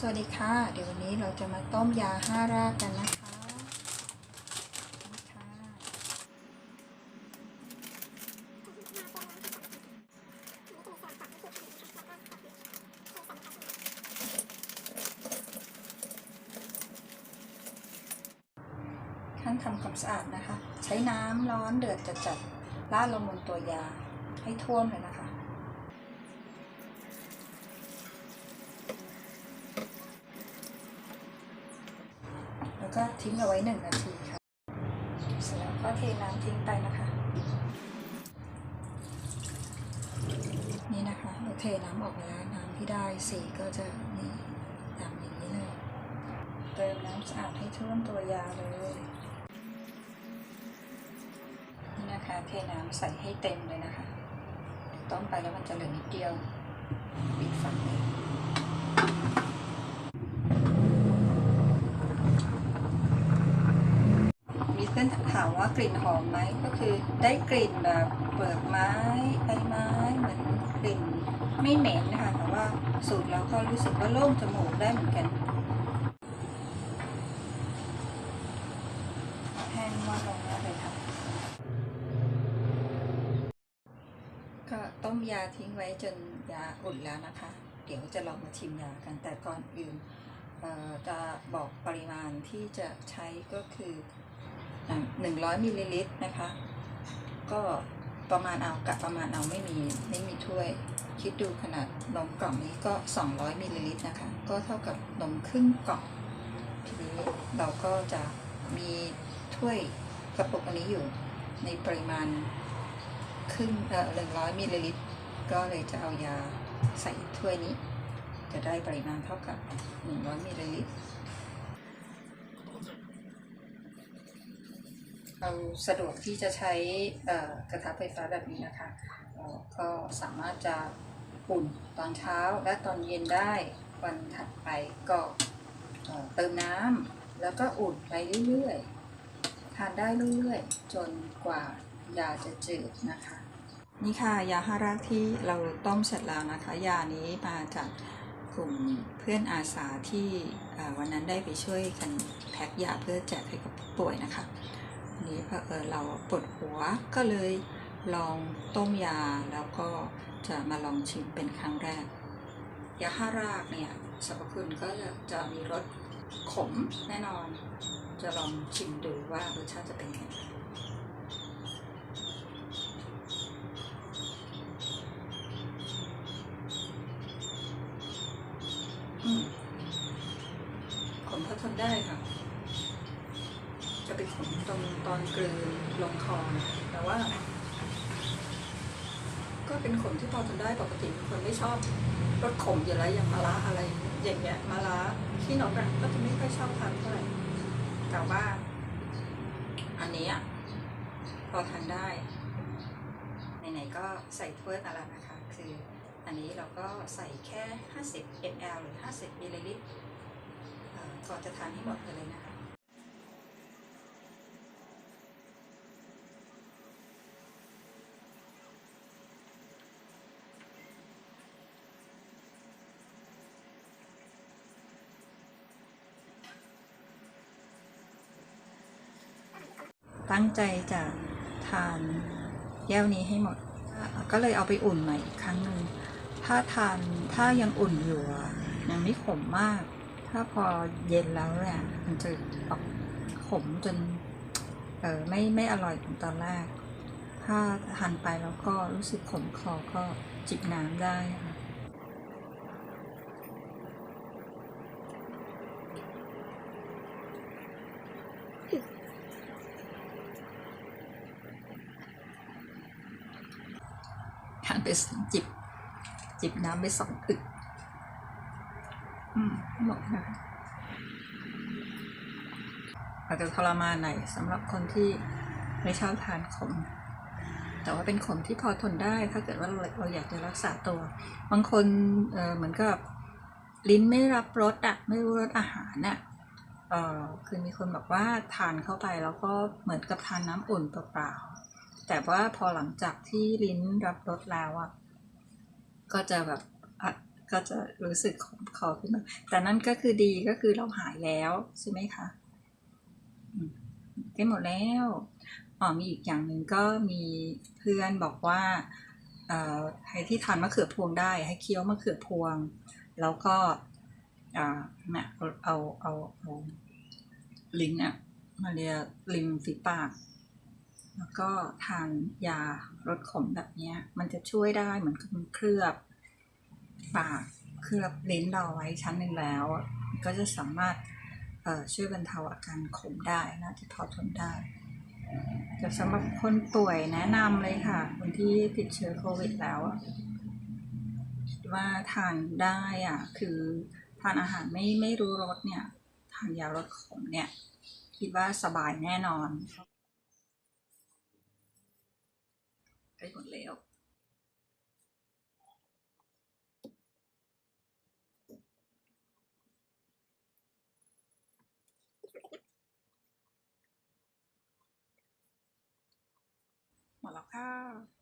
สวัสดีค่ะ เดี๋ยววันนี้เราจะมาต้มยาห้ารากกันนะคะ ขั้นทำความสะอาดนะคะ ใช้น้ำร้อนเดือดจัดๆราดลงบนตัวยาให้ท่วมเลยนะคะ แล้วก็ทิ้งเอาไว้หนึ่งนาทีค่ะเสร็จแล้วก็เทน้ำทิ้งไปนะคะ นี่นะคะเราเทน้ำออกมาแล้วน้ำที่ได้สีก็จะนี่ดำอย่างนี้เลยเติมน้ำสะอาดให้ท่วมตัวยาเลยนี่นะคะเทน้ำใส่ให้เต็มเลยนะคะต้มไปแล้วมันจะเหลือนิดเดียวปิดฝาเลย มีเพื่อนถาม ว่ากลิ่นหอมไหมก็คือได้กลิ่นแบบเปลือกไม้ใบไม้เหมือนกลิ่นไม่เหม็นนะคะแต่ว่าสูตรแล้วก็รู้สึกว่าโล่งจมูกได้เหมือนกันแห้งมากลงแล้วเลยค่ะก็ต้มยาทิ้งไว้จนยาอุ่นแล้วนะคะ เดี๋ยวจะลองมาชิมยากันแต่ก่อนอื่นจะบอกปริมาณที่จะใช้ก็คือ หนึ่งร้อยมิลลิลิตรนะคะ ก็ประมาณเอากะประมาณเอาไม่มีไม่มีถ้วย คิดดูขนาดนมกล่องนี้ก็ 200มิลลิลิตรนะคะ ก็เท่ากับนมครึ่งกล่อง ทีนี้เราก็จะมีถ้วยกระปุกอันนี้อยู่ในปริมาณครึ่งเอ่อหนึ่งร้อยมิลลิลิตร ก็เลยจะเอายาใส่ถ้วยนี้ จะได้ปริมาณเท่ากับ 100มิลลิลิตร เราสะดวกที่จะใช้กระทะไฟฟ้าแบบนี้นะคะ ก็สามารถจะอุ่นตอนเช้าและตอนเย็นได้วันถัดไปก็เติมน้ำแล้วก็อุ่นไปเรื่อยๆ ทานได้เรื่อยๆ จนกว่ายาจะจืดนะคะ นี่ค่ะยาฮารากที่เราต้มเสร็จแล้วนะคะ ยานี้มาจากกลุ่มเพื่อนอาสาที่วันนั้นได้ไปช่วยกันแพ็คยาเพื่อแจกให้กับผู้ป่วยนะคะ นนี้เผอิญเราปวดหัวก็เลยลองต้มยาแล้วก็จะมาลองชิมเป็นครั้งแรก ยาห้ารากเนี่ยสรรพคุณก็จะจะมีรสขมแน่นอน จะลองชิมดูว่ารสชาติจะเป็นยังไงขมพอทนได้ค่ะ จะไปขมตรงตอนกลืนลงคอนะแต่ว่า ก็เป็นขมที่พอทนได้ปกติเป็นคนไม่ชอบรสขมอยู่แล้วอย่างมะระอะไร อย่างเงี้ยมะระที่นกอะก็จะไม่ค่อยชอบทานเท่าไหร่แต่ว่า อันนี้พอทานได้ไหนๆก็ใส่ถ้วยมาแล้วนะคะ คืออันนี้เราก็ใส่แค่ 50 ml หรือ 50มิลลิลิตรก่อนจะทานให้หมดเลยนะคะ ตั้งใจจะทานแก้วนี้ให้หมด ก็เลยเอาไปอุ่นใหม่อีกครั้งหนึ่งถ้าทานถ้ายังอุ่นอยู่ยังไม่ขมมาก ถ้าพอเย็นแล้วเนี่ยมันจะออกขมจนเออไม่ไม่อร่อยเหมือนตอนแรก ถ้าทานไปแล้วก็รู้สึกขมคอก็จิบน้ำได้ค่ะ ทาน ไปจิบ จิบน้ำไปสองอึกอืมหมดนะคะอาจจะทรมานหน่อยสำหรับคนที่ไม่ชอบทานขม แต่ว่าเป็นขมที่พอทนได้ ถ้าเกิดว่าเราเราอยากจะรักษาตัว บางคนเออเหมือนกับลิ้นไม่รับรสอะไม่รู้รสอาหารน่ะเออคือมีคนบอกว่าทานเข้าไปแล้วก็เหมือนกับทานน้ำอุ่นเปล่าๆ แต่ว่าพอหลังจากที่ลิ้นรับรสแล้วอะก็จะแบบอะก็จะรู้สึกขมคอขึ้นมาแต่นั่นก็คือดีก็คือเราหายแล้วใช่ไหมคะได้หมดแล้วอ๋อมีอีกอย่างหนึ่งก็มีเพื่อนบอกว่าเอ่อใครที่ทานมะเขือพวงได้ให้เคี้ยวมะเขือพวง แล้วก็อ่าเนี่ยเอาเอาเอาเอาลิ้นอะมาเรียริมฝีปาก แล้วก็ทานยาลดขมแบบนี้มันจะช่วยได้เหมือนกับมันเคลือบปากเคลือบลิ้นเราไว้ชั้นหนึ่งแล้ว ก็จะสามารถเอ่อช่วยบรรเทาอาการขมได้นะที่พอทนได้แต่สำหรับคนป่วยแนะนำเลยค่ะ คนที่ติดเชื้อโควิดแล้วคิดว่าทานได้อะคือทานอาหารไม่ไม่รู้รสเนี่ย ทานยาลดขมเนี่ย คิดว่าสบายแน่นอน ใกล้หมดแล้ว หมดแล้วค่ะ